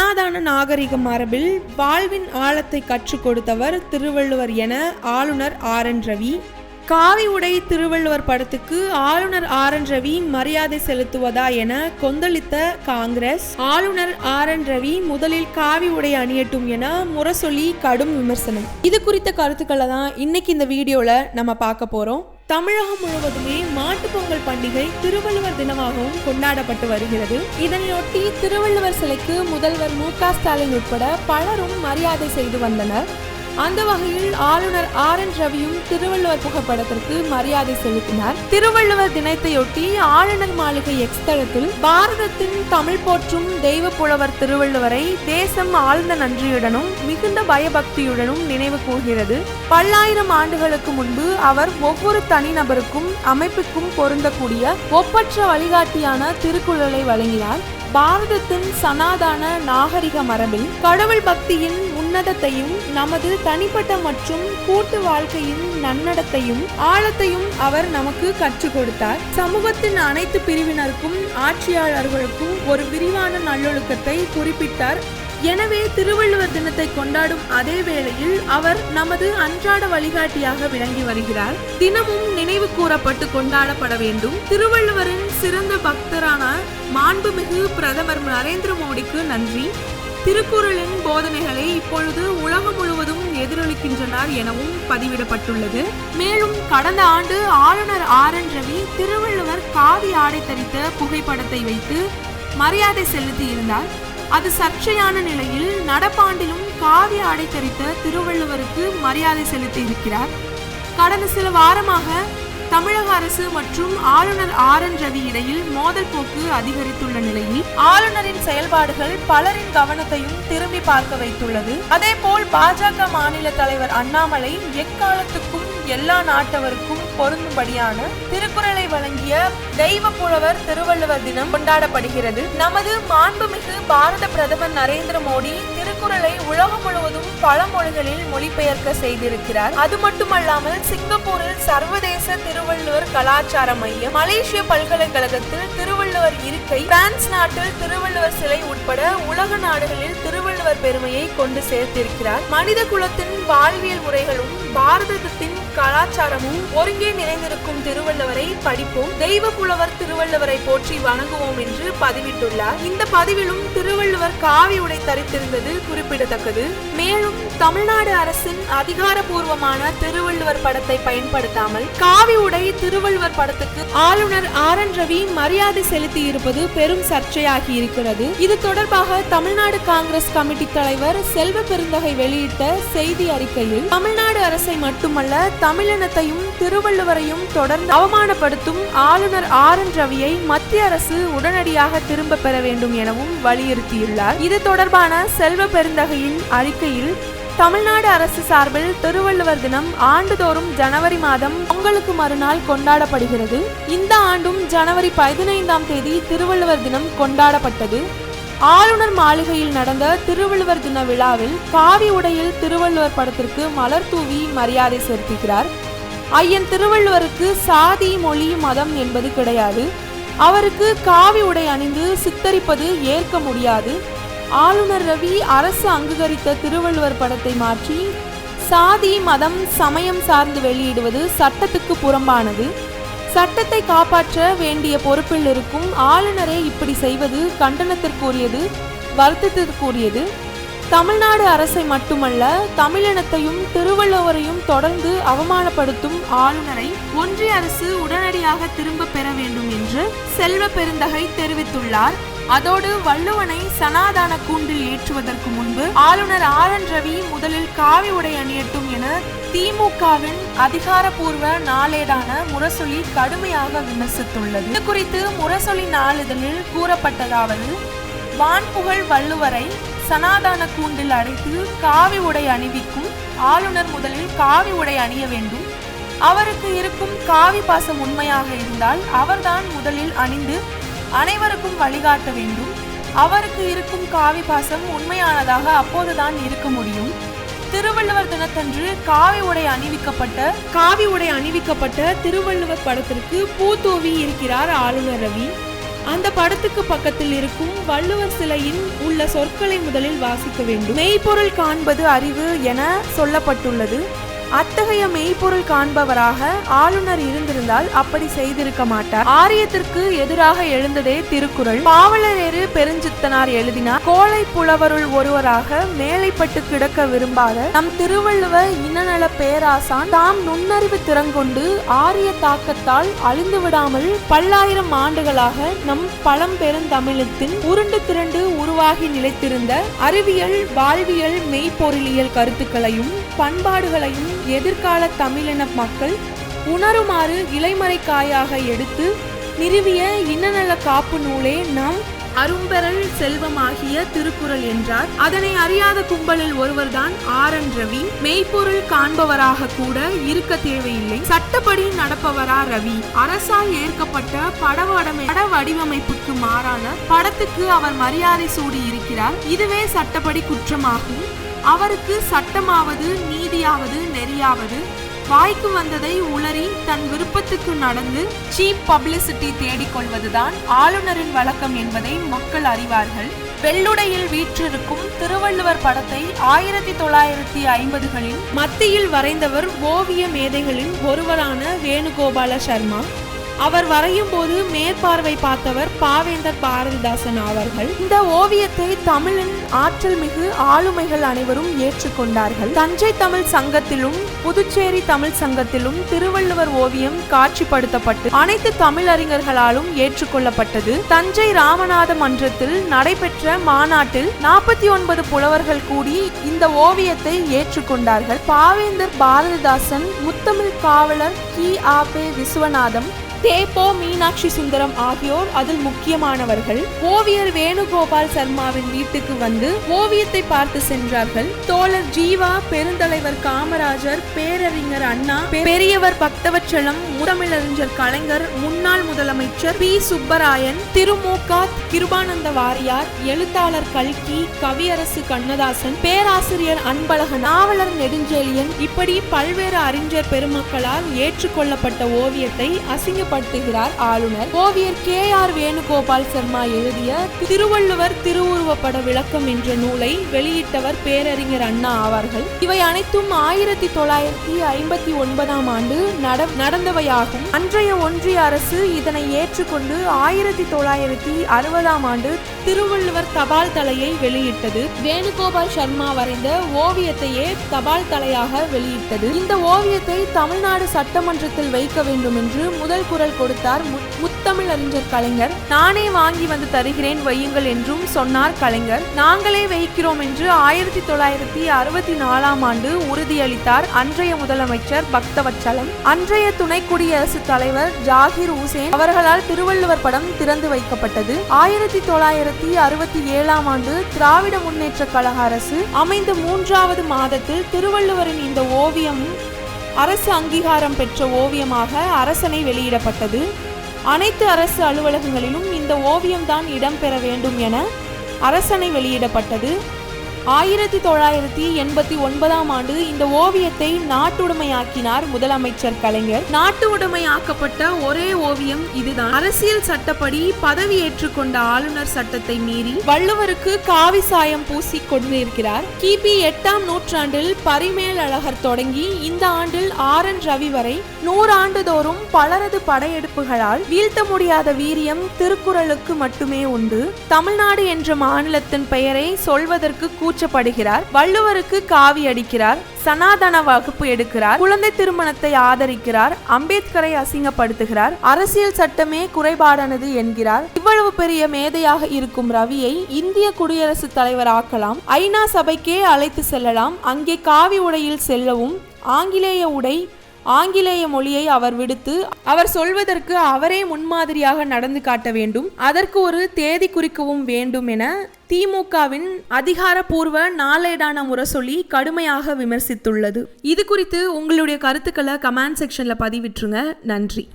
சனாதன நாகரிக மரபில் வாழ்வின் ஆழத்தை கற்றுக் கொடுத்தவர் திருவள்ளுவர் என ஆளுநர் ஆர் என் ரவி. காவி உடை திருவள்ளுவர் படத்துக்கு ஆளுநர் ஆர் என் ரவி மரியாதை செலுத்துவதா என கொந்தளித்த காங்கிரஸ். ஆளுநர் ஆர் என் ரவி முதலில் காவி உடை அணியட்டும் என முரசொலி கடும் விமர்சனம். இது குறித்த கருத்துக்களை தான் இன்னைக்கு இந்த வீடியோவில் நம்ம பார்க்க போகிறோம் தமிழகம் முழுவதுமே மாட்டுப்பொங்கல் பண்டிகை திருவள்ளுவர் தினமாகவும் கொண்டாடப்பட்டு வருகிறது. இதனையொட்டி திருவள்ளுவர் சிலைக்கு முதல்வர் மு க ஸ்டாலின் உட்பட பலரும் மரியாதை செய்து வந்தனர். அந்த வகையில் ஆளுநர் ஆர் என் ரவியும் திருவள்ளுவர் புகைப்படத்திற்கு மரியாதை செலுத்தினார். திருவள்ளுவர் தினத்தையொட்டி ஆளுநர் மாளிகை எக்ஸ் தளத்தில் பாரதத்தின் தமிழ் போற்றும் தெய்வ புலவர் திருவள்ளுவரை தேசம் ஆழ்ந்த நன்றியுடனும் மிகுந்த பயபக்தியுடனும் நினைவு கூர்கிறது. பல்லாயிரம் ஆண்டுகளுக்கு முன்பு அவர் ஒவ்வொரு தனிநபருக்கும் அமைப்புக்கும் பொருந்தக்கூடிய ஒப்பற்ற வழிகாட்டியான திருக்குறளை வழங்கினார். பாரதத்தின் சனாதான நாகரிக மரபில் கடவுள் பக்தியின் உன்னதத்தையும் நமது தனிப்பட்ட மற்றும் கூட்டு வாழ்க்கையின் நன்னடத்தையும் ஆழத்தையும் அவர் நமக்கு கற்றுக் கொடுத்தார். சமூகத்தின் அனைத்து பிரிவினருக்கும் ஆட்சியாளர்களுக்கும் ஒரு விரிவான நல்லொழுக்கத்தை குறிப்பிட்டார். எனவே திருவள்ளுவர் தினத்தை கொண்டாடும் அதே வேளையில் அவர் நமது அன்றாட வழிகாட்டியாக விளங்கி வருகிறார். தினமும் நினைவு கூறப்பட்டு கொண்டாடப்பட வேண்டும். திருவள்ளுவரின் சிறந்த பக்தரான மாண்புமிகு பிரதமர் நரேந்திர மோடிக்கு நன்றி. திருக்குறளின் போதனைகளை இப்பொழுது உலகம் முழுவதும் எதிரொலிக்கின்றனர் எனவும் பதிவிடப்பட்டுள்ளது. மேலும் கடந்த ஆண்டு ஆளுநர் ஆர் என் ரவி திருவள்ளுவர் காவி ஆடை தரித்த புகைப்படத்தை வைத்து மரியாதை செலுத்தி இருந்தார் அது சர்ச்சையான நிலையில் நடப்பாண்டிலும் காவி ஆடை தரித்த திருவள்ளுவருக்கு மரியாதை செலுத்தி இருக்கிறார் கடந்த சில வாரமாக தமிழக அரசு மற்றும் ஆளுநர் ஆர் என் ரவி இடையில் மோதல் போக்கு அதிகரித்துள்ள நிலையில் ஆளுநரின் செயல்பாடுகள் பலரின் கவனத்தையும் திரும்பி பார்க்க வைத்துள்ளது. அதேபோல் பாஜக மாநில தலைவர் அண்ணாமலை எக்காலத்துக்கும் எல்லா நாட்டவருக்கும் பொருந்தும்படியான திருக்குறளை வழங்கிய தெய்வ புலவர் திருவள்ளுவர் தினம் கொண்டாடப்படுகிறது. நமது மாண்புமிகு பாரத பிரதமர் நரேந்திர மோடி திருக்குறளை உலகம் முழுவதும் பல மொழிகளில் மொழிபெயர்க்க செய்திருக்கிறார். அது மட்டுமல்லாமல் சிங்கப்பூரில் சர்வதேச திருவள்ளுவர் கலாச்சார மையம் மலேசிய பல்கலைக்கழகத்தில் திருவள்ளுவர் இருக்கை பிரான்ஸ் நாட்டில் திருவள்ளுவர் சிலை உட்பட உலக நாடுகளில் திருவள்ளுவர் பெருமையை கொண்டு சேர்த்திருக்கிறார். மனித குலத்தின் வாழ்வியல் முறைகளும் பாரதத்தின் கலாச்சாரமும் ஒருங்கே நிறைந்திருக்கும் திருவள்ளுவரை படிப்போம். தெய்வ புலவர் திருவள்ளுவரை போற்றி வணங்குவோம் என்று பதிவிட்டுள்ளார். இந்த பதிவிலும் திருவள்ளுவர் காவி உடை தரித்திருந்தது குறிப்பிடத்தக்கது. மேலும் தமிழ்நாடு அரசின் அதிகாரபூர்வமான திருவள்ளுவர் படத்தை பயன்படுத்தாமல் காவி உடை திருவள்ளுவர் படத்துக்கு ஆளுநர் ஆர் என் ரவி மரியாதை செலுத்தி இருப்பது பெரும் சர்ச்சையாகி இருக்கிறது இது தொடர்பாக தமிழ்நாடு காங்கிரஸ் கமிட்டி தலைவர் செல்வ பெருந்தகை வெளியிட்ட செய்தி அறிக்கையில் தமிழ்நாடு அரசு மட்டுமல்ல தமிழினத்தையும் திருவள்ளுவரையும் தொடர்ந்து அவமானப்படுத்தும் ஆளுநர் ஆர் என் ரவியை மத்திய அரசு உடனடியாக திரும்ப பெற வேண்டும் எனவும் வலியுறுத்தியுள்ளார். இது தொடர்பான செல்வ பெருந்தகையின் அறிக்கையில் தமிழ்நாடு அரசு சார்பில் திருவள்ளுவர் தினம் ஆண்டுதோறும் ஜனவரி மாதம் பொங்கலுக்கு மறுநாள் கொண்டாடப்படுகிறது. இந்த ஆண்டும் ஜனவரி பதினைந்தாம் தேதி திருவள்ளுவர் தினம் கொண்டாடப்பட்டது. ஆளுநர் மாளிகையில் நடந்த திருவள்ளுவர் தின விழாவில் காவி உடையில் திருவள்ளுவர் படத்திற்கு மலர் தூவி மரியாதை செலுத்துகிறார். ஐயன் திருவள்ளுவருக்கு சாதி மொழி மதம் என்பது கிடையாது. அவருக்கு காவி உடை அணிந்து சித்தரிப்பது ஏற்க முடியாது. ஆளுநர் ரவி அரசு அங்கீகரித்த திருவள்ளுவர் படத்தை மாற்றி சாதி மதம் சமயம் சார்ந்து வெளியிடுவது சட்டத்துக்கு புறம்பானது. சட்டத்தை காப்பாற்ற வேண்டிய பொறுப்பில் இருக்கும் ஆளுநரை இப்படி செய்வது கண்டனத்திற்குரியது வருத்தத்திற்குரியது. தமிழ்நாடு அரசை மட்டுமல்ல தமிழினத்தையும் திருவள்ளுவரையும் தொடர்ந்து அவமானப்படுத்தும் ஆளுநரை ஒன்றிய அரசு உடனடியாக திரும்ப பெற வேண்டும் என்று செல்வ பெருந்தகை தெரிவித்துள்ளார். அதோடு வள்ளுவனை சனாதான கூண்டில் ஏற்றுவதற்கு முன்பு ஆளுநர் ஆர் என் ரவி முதலில் காவி உடை அணியட்டும் என திமுகவின் அதிகாரப்பூர்வ நாளேடான முரசொலி கடுமையாக விமர்சித்துள்ளது. இது குறித்து முரசொலி நாளிதழில் கூறப்பட்டதாவது வான்புகழ் வள்ளுவரை சனாதான கூண்டில் அடைத்து காவி உடை அணிவிக்கும் ஆளுநர் முதலில் காவி உடை அணிய வேண்டும். அவருக்கு இருக்கும் காவி பாசம் உண்மையாக இருந்தால் அவர்தான் முதலில் அணிந்து அனைவருக்கும் வழிகாட்ட வேண்டும். அவருக்கு இருக்கும் காவி பாசம் உண்மையானதாக அப்போதுதான் இருக்க முடியும். திருவள்ளுவர் தினத்தன்று காவி உடை அணிவிக்கப்பட்ட காவி உடை அணிவிக்கப்பட்ட திருவள்ளுவர் படத்திற்கு பூ தூவி இருக்கிறார் ஆளுநர் ரவி. அந்த படத்துக்கு பக்கத்தில் இருக்கும் வள்ளுவர் சிலையின் உள்ள சொற்களை முதலில் வாசிக்க வேண்டும். மெய்ப்பொருள் காண்பது அறிவு என சொல்லப்பட்டுள்ளது. அத்தகைய மெய்ப்பொருள் காண்பவராக ஆளுநர் இருந்திருந்தால் அப்படி செய்திருக்க மாட்டார். ஆரியத்திற்கு எதிராக எழுந்ததே திருக்குறள். பாவலரேறு பெருஞ்சித்தனார் எழுதினார். கோலை புலவருள் ஒருவராக மேலைப்பட்டு கிடக்க விரும்பாத நம் திருவள்ளுவ இனநல பேராசான். தாம் நுண்ணறிவு திறங்கொண்டு ஆரிய தாக்கத்தால் அழிந்து விடாமல் பல்லாயிரம் ஆண்டுகளாக நம் பழம்பெருந்தமிழத்தின் உருண்டு திரண்டு உருவாகி நிலைத்திருந்த அறிவியல் வாழ்வியல் மெய்ப்பொருளியல் கருத்துக்களையும் பண்பாடுகளையும் எதிர்கால தமிழின மக்கள் உணருமாறு இலைமறைக்காயாக எடுத்து நிறுவிய இன்னநல காப்பு நூலே நம் அரும்பெறல் செல்வமாகிய திருக்குறள் என்றார். அதனை அறியாத கும்பலில் ஒருவர்தான் ஆர் என் ரவி. மெய்ப்பொருள் காண்பவராக கூட இருக்க தேவையில்லை. சட்டப்படி நடப்பவரா ரவி. அரசால் ஏற்கப்பட்ட படவடமை பட வடிவமைப்புக்கு மாறான படத்துக்கு அவர் மரியாதை சூடி இருக்கிறார். இதுவே சட்டப்படி குற்றமாகும். அவருக்கு சட்டமாவது நீதியாவது நெறியாவது. வாய்க்கு வந்ததை உளறி தன் விருப்பத்துக்கு நடந்து சீப் பப்ளிசிட்டி தேடிக்கொள்வதுதான் ஆளுநரின் வழக்கம் என்பதை மக்கள் அறிவார்கள். வெள்ளுடையில் வீற்றிருக்கும் திருவள்ளுவர் படத்தை ஆயிரத்தி தொள்ளாயிரத்தி ஐம்பதுகளில் மத்தியில் வரைந்தவர் ஓவிய மேதைகளின் ஒருவரான வேணுகோபால சர்மா. அவர் வரையும் போது மேற்பார்வை பார்த்தவர் பாவேந்தர் பாரதிதாசன் அவர்கள். இந்த ஓவியத்தை தமிழின் ஆற்றல் மிகு ஆளுமைகள் அனைவரும் ஏற்றுக்கொண்டார்கள். தஞ்சை தமிழ் சங்கத்திலும் புதுச்சேரி தமிழ் சங்கத்திலும் திருவள்ளுவர் ஓவியம் காட்சிப்படுத்தப்பட்டு அனைத்து தமிழறிஞர்களாலும் ஏற்றுக்கொள்ளப்பட்டது. தஞ்சை ராமநாத மன்றத்தில் நடைபெற்ற மாநாட்டில் நாற்பத்தி ஒன்பது புலவர்கள் கூடி இந்த ஓவியத்தை ஏற்றுக்கொண்டார்கள். பாவேந்தர் பாரதிதாசன் முத்தமிழ் காவலர் கி. ஆ. பே. விஸ்வநாதம் தேப்போ மீனாட்சி சுந்தரம் ஆகியோர் அதில் முக்கியமானவர்கள். ஓவியர் வேணுகோபால் சர்மாவின் வீட்டுக்கு வந்து ஓவியத்தை பார்த்து சென்றார்கள். தோழர் ஜீவா பெருந்தலைவர் காமராஜர் பேரறிஞர் அண்ணா பெரியவர் பக்தவர் பக்தவச்சலம் முதமிழறிஞர் கலைஞர் முன்னாள் முதலமைச்சர் பி. சுப்பராயன் திருமூகா கிருபானந்த வாரியார் எழுத்தாளர் கல்கி கவியரசு கண்ணதாசன் பேராசிரியர் அன்பழகன் நாவலர் நெடுஞ்செழியன் இப்படி பல்வேறு அறிஞர் பெருமக்களால் ஏற்றுக்கொள்ளப்பட்ட ஓவியத்தை அசிங்கப்படுத்துகிறார் ஆளுநர். ஓவியர் கே. ஆர். வேணுகோபால் சர்மா எழுதிய திருவள்ளுவர் திருவுருவப்பட விளக்கம் என்ற நூலை வெளியிட்டவர் பேரறிஞர் அண்ணா ஆவார்கள் இவை அனைத்தும் ஆயிரத்தி தொள்ளாயிரத்தி ஐம்பத்தி ஒன்பதாம் ஆண்டு நட நடந்தவையாகும். அன்றைய ஒன்றிய அரசு இதனை ஏற்றுக்கொண்டு ஆயிரத்தி தொள்ளாயிரத்தி அறுபதாம் ஆண்டு திருவள்ளுவர் தபால் தலையை வெளியிட்டது. வேணுகோபால் சர்மா வரைந்த ஓவியத்தையே தபால் தலையாக வெளியிட்டது. இந்த ஓவியத்தை தமிழ்நாடு சட்டமன்றத்தில் வைக்க வேண்டும் என்று முதல் குரல் கொடுத்தார் முத்தமிழ் அறிஞர் கலைஞர். நானே வாங்கி வந்து தருகிறேன் வையுங்கள் என்றும் சொன்னார் கலைஞர். நாங்களே வைக்கிறோம் என்று ஆயிரத்தி தொள்ளாயிரத்தி அறுபத்தி நாலாம் ஆண்டு உறுதியளித்தார் அன்றைய முதலமைச்சர் பக்தவச்சலம். அன்றைய துணை குடியரசுத் தலைவர் ஜாகிர் உசேன் அவர்களால் திருவள்ளுவர் படம் திறந்து வைக்கப்பட்டது. ஆயிரத்தி தொள்ளாயிரத்தி தொள்ளாயிரத்தி அறுபத்தி ஏழாம் ஆண்டு திராவிட முன்னேற்ற கழக அரசு அமைந்த மூன்றாவது மாதத்தில் திருவள்ளுவரின் இந்த ஓவியம் அரசு அங்கீகாரம் பெற்ற ஓவியமாக அரசனை வெளியிடப்பட்டது. அனைத்து அரசு அலுவலகங்களிலும் இந்த ஓவியம்தான் இடம்பெற வேண்டும் என அரசனை வெளியிடப்பட்டது. ஆயிரத்தி தொள்ளாயிரத்தி எண்பத்தி ஒன்பதாம் ஆண்டு இந்த ஓவியத்தை நாட்டுடைமையாக்கினார் முதலமைச்சர் கலைஞர். நாட்டு உடைமையாக்கப்பட்ட ஒரே ஓவியம் இதுதான். அரசியல் சட்டப்படி பதவி ஏற்றுக்கொண்ட ஆளுநர் சட்டத்தை மீறி வள்ளுவருக்கு காவி சாயம் பூசி கொண்டிருக்கிறார். கிபி எட்டாம் நூற்றாண்டில் பரிமேல் அழகர் தொடங்கி இந்த ஆண்டில் ஆர் என் ரவி வரை நூறாண்டுதோறும் பலரது படையெடுப்புகளால் வீழ்த்த முடியாத வீரியம் திருக்குறளுக்கு மட்டுமே உண்டு. தமிழ்நாடு என்ற மாநிலத்தின் பெயரை சொல்வதற்கு கூச்சப்படுகிறார் வள்ளுவருக்கு காவி அடிக்கிறார் சனாதன வகுப்பு எடுக்கிறார் குழந்தை திருமணத்தை ஆதரிக்கிறார் அம்பேத்கரை அசிங்கப்படுத்துகிறார் அரசியல் சட்டமே குறைபாடானது என்கிறார். இவ்வளவு பெரிய மேதையாக இருக்கும் ரவியை இந்திய குடியரசுத் தலைவர் ஆக்கலாம் ஐநா சபைக்கே அழைத்து செல்லலாம் அங்கே காவி உடையில் செல்லவும் ஆங்கிலேய உடை ஆங்கிலேய மொழியை அவர் விடுத்து அவர் சொல்வதற்கு அவரே முன்மாதிரியாக நடந்து காட்ட வேண்டும் அதற்கு ஒரு தேதி குறிக்கவும் வேண்டும் என திமுகவின் அதிகாரப்பூர்வ நாளேடான முரசொலி கடுமையாக விமர்சித்துள்ளது. இது குறித்து உங்களுடைய கருத்துக்களை கமெண்ட் செக்ஷனில் பதிவிட்டுருங்க. நன்றி.